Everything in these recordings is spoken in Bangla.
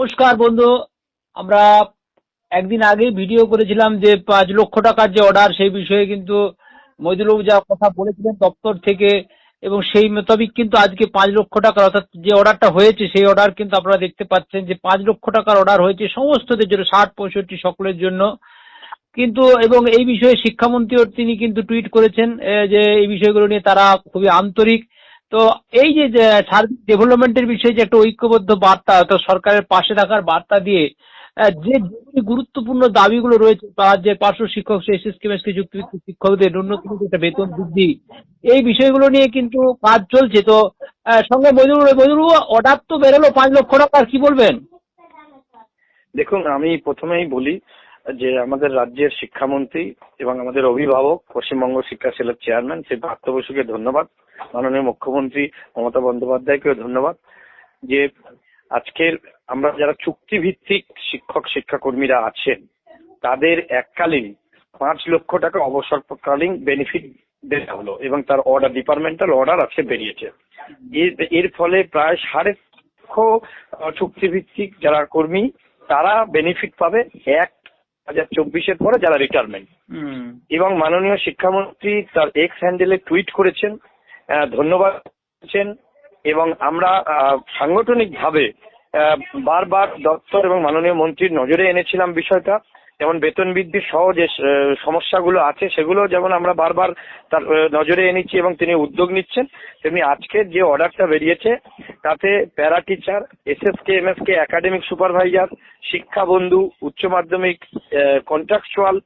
নমস্কার বন্ধু। আমরা একদিন আগে ভিডিও করেছিলাম যে পাঁচ লক্ষ টাকার যে অর্ডার সেই বিষয়ে কিন্তু মইদুলবাবু যা কথা বলেছিলেন দপ্তর থেকে, এবং সেই মোতাবিক কিন্তু আজকে পাঁচ লক্ষ টাকার অর্থাৎ যে অর্ডারটা হয়েছে, সেই অর্ডার কিন্তু আপনারা দেখতে পাচ্ছেন যে পাঁচ লক্ষ টাকার অর্ডার হয়েছে সমস্তদের জন্য, ষাট পঁয়ষট্টি সকলের জন্য। কিন্তু, এবং এই বিষয়ে শিক্ষামন্ত্রীও তিনি কিন্তু টুইট করেছেন যে এই বিষয়গুলো নিয়ে তারা খুবই আন্তরিক। তো এই যে সার্বিক ডেভেলপমেন্টের বিষয়ে যে একটা ঐক্যবদ্ধ বার্তা, অর্থাৎ সরকারের পাশে থাকার বার্তা দিয়ে যে গুরুত্বপূর্ণ দাবিগুলো রয়েছে যে পার্শ্ব শিক্ষক এসএস কেমএসকে যুক্তিভিত্তিক শিক্ষকদের ন্যূনতম একটা বেতন বৃদ্ধি, এই বিষয়গুলো নিয়ে কিন্তু কাজ চলছে। তো সঙ্গে মজুর মজুর অর্ডার তো বেরোলো পাঁচ লক্ষ টাকার, কি বলবেন? দেখুন, আমি প্রথমেই বলি যে আমাদের রাজ্যের শিক্ষামন্ত্রী এবং আমাদের অভিভাবক পশ্চিমবঙ্গ শিক্ষা সেলের চেয়ারম্যান শ্রী পার্থ বসুকে ধন্যবাদ। মাননীয় মুখ্যমন্ত্রী মমতা বন্দ্যোপাধ্যায়কেও ধন্যবাদ যে আজকের আমরা যারা চুক্তিভিত্তিক শিক্ষক শিক্ষাকর্মীরা আছেন, তাদের এককালীন পাঁচ লক্ষ টাকা অবসরকালীন বেনিফিট দেওয়া হলো এবং তার অর্ডার ডিপার্টমেন্টাল অর্ডার আজকে বেরিয়েছে। এর ফলে প্রায় সাড়ে লক্ষ চুক্তিভিত্তিক যারা কর্মী, তারা বেনিফিট পাবে এক হাজার চব্বিশের পরে যারা রিটায়ারমেন্ট এবং মাননীয় শিক্ষামন্ত্রী তার এক্স হ্যান্ডেলে টুইট করেছেন ধন্যবাদ করেছেন এবং আমরা সাংগঠনিকভাবে বারবার দপ্তর এবং মাননীয় মন্ত্রীর নজরে এনেছিলাম বিষয়টা। যেমন বেতন বৃদ্ধি সহ যে সমস্যাগুলো আছে সেগুলো যেমন আমরা বারবার তার নজরে এনেছি এবং তিনি উদ্যোগ নিচ্ছেন তেমনি আজকের যে অর্ডারটা বেরিয়েছে তাতে para teacher SSK MSK academic supervisor শিক্ষা বন্ধু উচ্চ মাধ্যমিক কন্ট্রাকচুয়াল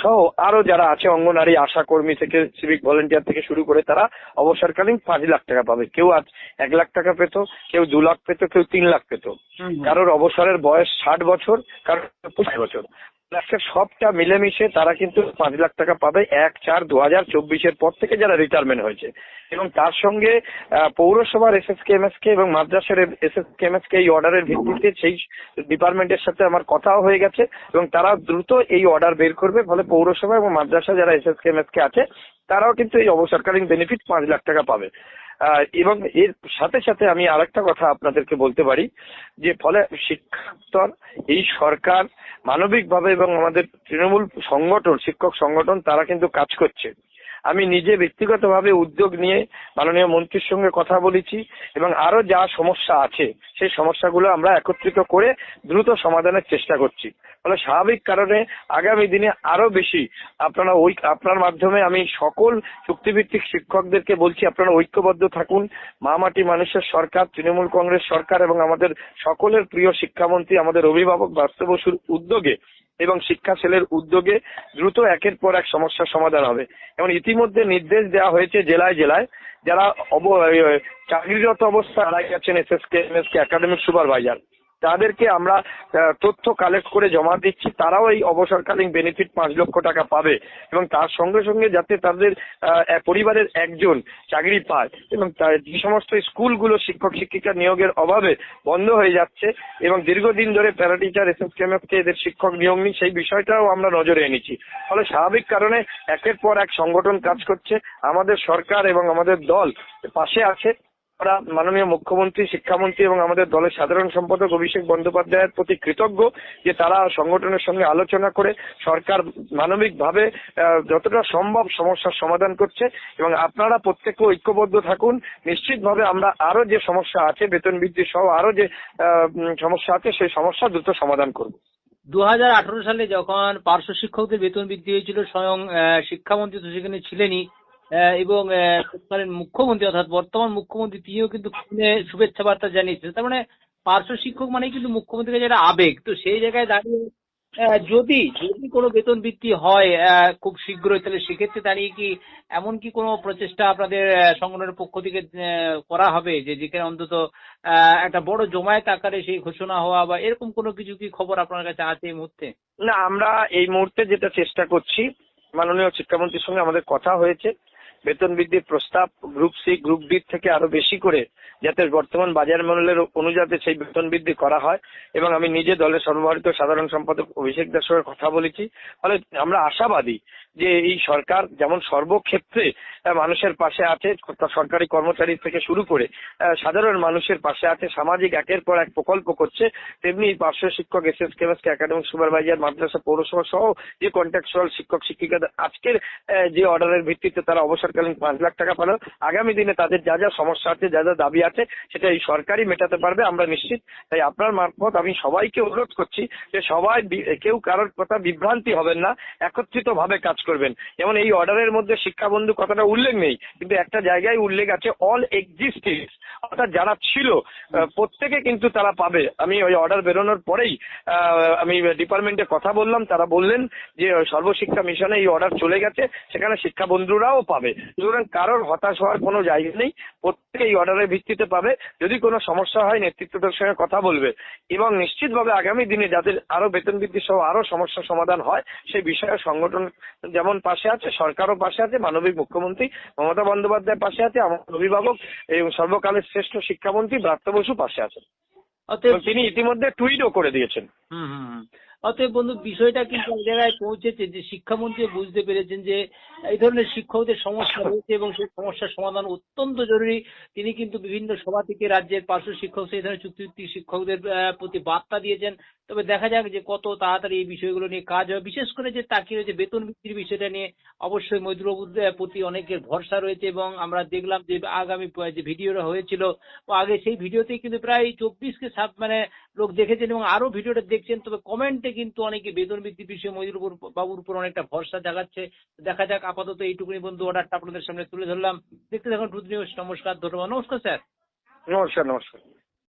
সহ আরও যারা আছে অঙ্গনারী আশা কর্মী থেকে সিভিক ভলেন্টিয়ার থেকে শুরু করে তারা অবসরকালীন পাঁচ লাখ টাকা পাবে। কেউ আজ এক লাখ টাকা পেত কেউ দু লাখ পেত কেউ তিন লাখ পেত। কারোর অবসরের বয়স ষাট বছর কারোর পঁচিশ বছর। আজকে সবটা মিলেমিশে তারা কিন্তু পাঁচ লাখ টাকা পাবে। এক, চার দু হাজার চব্বিশের পর থেকে যারা রিটায়ারমেন্ট হয়েছে। এবং তার সঙ্গে পৌরসভার এস এস কে এবং মাদ্রাসার এস এস কে এই অর্ডারের ভিত্তিতে সেই ডিপার্টমেন্টের সাথে আমার কথাও হয়ে গেছে এবং তারা দ্রুত এই অর্ডার বের করবে। ফলে পৌরসভা এবং মাদ্রাসা যারা এস এস কে আছে, তারাও কিন্তু এই অবসরকালীন বেনিফিট পাঁচ লাখ টাকা পাবে। এবং এর সাথে সাথে আমি আরেকটা কথা আপনাদেরকে বলতে পারি, যে ফলে শিক্ষা স্তর এই সরকার মানবিকভাবে এবং আমাদের তৃণমূল সংগঠন, শিক্ষক সংগঠন, তারা কিন্তু কাজ করছে। আমি নিজে ব্যক্তিগতভাবে উদ্যোগ নিয়ে মাননীয় মন্ত্রীর সঙ্গে কথা বলেছি এবং আরও যা সমস্যা আছে, সেই সমস্যাগুলো আমরা একত্রিত করে দ্রুত সমাধানের চেষ্টা করছি। ফলে স্বাভাবিক কারণে আগামী দিনে আরও বেশি আপনারা ওই, আপনার মাধ্যমে আমি সকল চুক্তিভিত্তিক শিক্ষকদেরকে বলছি, আপনারা ঐক্যবদ্ধ থাকুন। মা মাটি মানুষের সরকার, তৃণমূল কংগ্রেস সরকার এবং আমাদের সকলের প্রিয় শিক্ষামন্ত্রী, আমাদের অভিভাবক বাস্তব উদ্যোগে এবং শিক্ষা সেলের উদ্যোগে দ্রুত একের পর এক সমস্যার সমাধান হবে। এবং ইতিমধ্যে নির্দেশ দেওয়া হয়েছে জেলায় জেলায়, যারা চাকরিরত অবস্থায় হারাই গেছেন S S K M S K academic supervisor তাদেরকে আমরা তথ্য কালেক্ট করে জমা দিচ্ছি, তারাও এই অবসরকালীন বেনিফিট পাঁচ লক্ষ টাকা পাবে এবং তার সঙ্গে সঙ্গে যাতে তাদের পরিবারের একজন চাকরি পায় এবং যে সমস্ত স্কুলগুলো শিক্ষক শিক্ষিকা নিয়োগের অভাবে বন্ধ হয়ে যাচ্ছে এবং দীর্ঘদিন ধরে প্যারা টিচার এস এস এদের শিক্ষক নিয়োগ নেই, সেই বিষয়টাও আমরা নজরে এনেছি। ফলে স্বাভাবিক কারণে একের পর এক সংগঠন কাজ করছে। আমাদের সরকার এবং আমাদের দল পাশে আছে। আমরা মাননীয় মুখ্যমন্ত্রী, শিক্ষামন্ত্রী এবং আমাদের দলের সাধারণ সম্পাদক অভিষেক বন্দ্যোপাধ্যায়ের প্রতি কৃতজ্ঞ যে তারা সংগঠনের সঙ্গে আলোচনা করে সরকার মানবিকভাবে যতটা সম্ভব সমস্যার সমাধান করছে এবং আপনারা প্রত্যেকে ঐক্যবদ্ধ থাকুন। নিশ্চিতভাবে আমরা আরও যে সমস্যা আছে, বেতন বৃদ্ধি সহ আরও যে সমস্যা আছে, সেই সমস্যা দ্রুত সমাধান করব। দু সালে যখন পার্শ্ব শিক্ষকদের বেতন বৃদ্ধি হয়েছিল, স্বয়ং শিক্ষামন্ত্রী তো সেখানে ছিলেনই এবং তৎকালীন মুখ্যমন্ত্রী অর্থাৎ বর্তমান মুখ্যমন্ত্রী তিনিও কিন্তু ফোনে শুভেচ্ছা বার্তা জানিয়েছেন। তার মানে পার্শ্ব শিক্ষক মানে কিন্তু মুখ্যমন্ত্রীর কাছে একটা আবেগ, তো সেই জায়গায় দাঁড়িয়ে যদি যদি কোনো বেতন বৃদ্ধি হয় খুব শীঘ্রই, তাহলে সেক্ষেত্রে দাঁড়িয়ে কি এমন কি কোনো প্রচেষ্টা আপনাদের সংগঠনের পক্ষ থেকে করা হবে যে যেখানে অন্তত একটা বড় জমায়েত আকারে সেই ঘোষণা হওয়া বা এরকম কোনো কিছু কি খবর আপনার কাছে আছে এই মুহূর্তে? না, আমরা এই মুহূর্তে যেটা চেষ্টা করছি, মাননীয় শিক্ষামন্ত্রীর সঙ্গে আমাদের কথা হয়েছে। বেতন বৃদ্ধির প্রস্তাব গ্রুপ সি, গ্রুপ ডি থেকে আরও বেশি করে যাতে বর্তমান বাজার মূল্যের অনুযায়ী সেই বেতন বৃদ্ধি করা হয়। এবং আমি নিজে দলের সর্বভারতীয় সাধারণ সম্পাদক অভিষেক দাসের কথা বলেছি। ফলে আমরা আশাবাদী যে এই সরকার যেমন সর্বক্ষেত্রে মানুষের পাশে আছে সরকারি কর্মচারী থেকে শুরু করে সাধারণ মানুষের পাশে আছে, সামাজিক একের পর এক প্রকল্প করছে, তেমনি পার্শ্ব শিক্ষক S S K MSK academic supervisor মাদ্রাসা, পৌরসভা সহ যে কন্ট্রাকচুয়াল শিক্ষক শিক্ষিকাদের আজকের যে অর্ডারের ভিত্তিতে তারা অবসরকালীন পাঁচ লাখ টাকা পেল আগামী দিনে তাদের যা যা সমস্যা আছে, যা যা দাবি আছে, সেটা এই সরকারই মেটাতে পারবে, আমরা নিশ্চিত। তাই আপনার মারফত আমি সবাইকে অনুরোধ করছি যে সবাই কেউ কারোর কথা বিভ্রান্তি হবেন না একত্রিত ভাবে কাজ করবেন। যেমন এই অর্ডারের মধ্যে শিক্ষাবন্ধু কথাটা উল্লেখ নেই, কিন্তু একটা জায়গায় উল্লেখ আছে অল এক্সিস্টিং অর্থাৎ যারা ছিল প্রত্যেকে কিন্তু তারা পাবে। আমি ওই অর্ডার বেরোনোর পরেই আমি ডিপার্টমেন্টে কথা বললাম, তারা বললেন যে, সর্বশিক্ষা মিশনে এই অর্ডার চলে গেছে, সেখানে শিক্ষা বন্ধুরাও পাবে। সুতরাং কারোর হতাশ হওয়ার কোনো জায়গা নেই, প্রত্যেকে এই অর্ডারের ভিত্তিতে পাবে। যদি কোনো সমস্যা হয়, নেতৃত্বদের সঙ্গে কথা বলবে। এবং নিশ্চিতভাবে আগামী দিনে যাদের আরও বেতন বৃদ্ধি সহ আরও সমস্যার সমাধান হয়, সেই বিষয়ে সংগঠন যেমন পাশে আছে সরকারও পাশে আছে মানবিক মুখ্যমন্ত্রী মমতা বন্দ্যোপাধ্যায় পাশে আছে আমার অভিভাবক এবং সর্বকালের শ্রেষ্ঠ শিক্ষামন্ত্রী ব্রাত্য বসু পাশে আছেন। অতএব তিনি ইতিমধ্যে টুইটও করে দিয়েছেন। হুম হুম হুম। অতএব বন্ধু বিষয়টা কিন্তু এক জায়গায় পৌঁছেছে যে শিক্ষামন্ত্রী বুঝতে পেরেছেন যে এই ধরনের শিক্ষকদের সমস্যা রয়েছে এবং সেই সমস্যার সমাধান অত্যন্ত জরুরি। তিনি কিন্তু বিভিন্ন সভা থেকে রাজ্যের পার্শ্ব শিক্ষক সেই ধরনের চুক্তিভিত্তিক শিক্ষকদের প্রতি বার্তা দিয়েছেন। তবে দেখা যাক যে কত তাড়াতাড়ি এই বিষয়গুলো নিয়ে কাজ হয়। বিশেষ করে যে তাকিয়ে রয়েছে বেতন বৃদ্ধির বিষয়টা নিয়ে, অবশ্যই মৈত্রবাবুর প্রতি অনেকের ভরসা রয়েছে এবং আমরা দেখলাম যে আগামী যে ভিডিওটা হয়েছিল আগে সেই ভিডিওতেই কিন্তু প্রায় চব্বিশকে সাত মানে লোক দেখেছেন এবং আরও ভিডিওটা দেখছেন। তবে কমেন্টে কিন্তু অনেকে বেতন বৃদ্ধি বিষয়ে মহিদুল বাবুর উপর অনেকটা ভরসা দেখাচ্ছে দেখা যাক, আপাতত এইটুকুনি বন্ধু অর্ডারটা আপনাদের সামনে তুলে ধরলাম। দেখতে থাকুন নমস্কার, ধন্যবাদ। নমস্কার, স্যার। নমস্কার নমস্কার।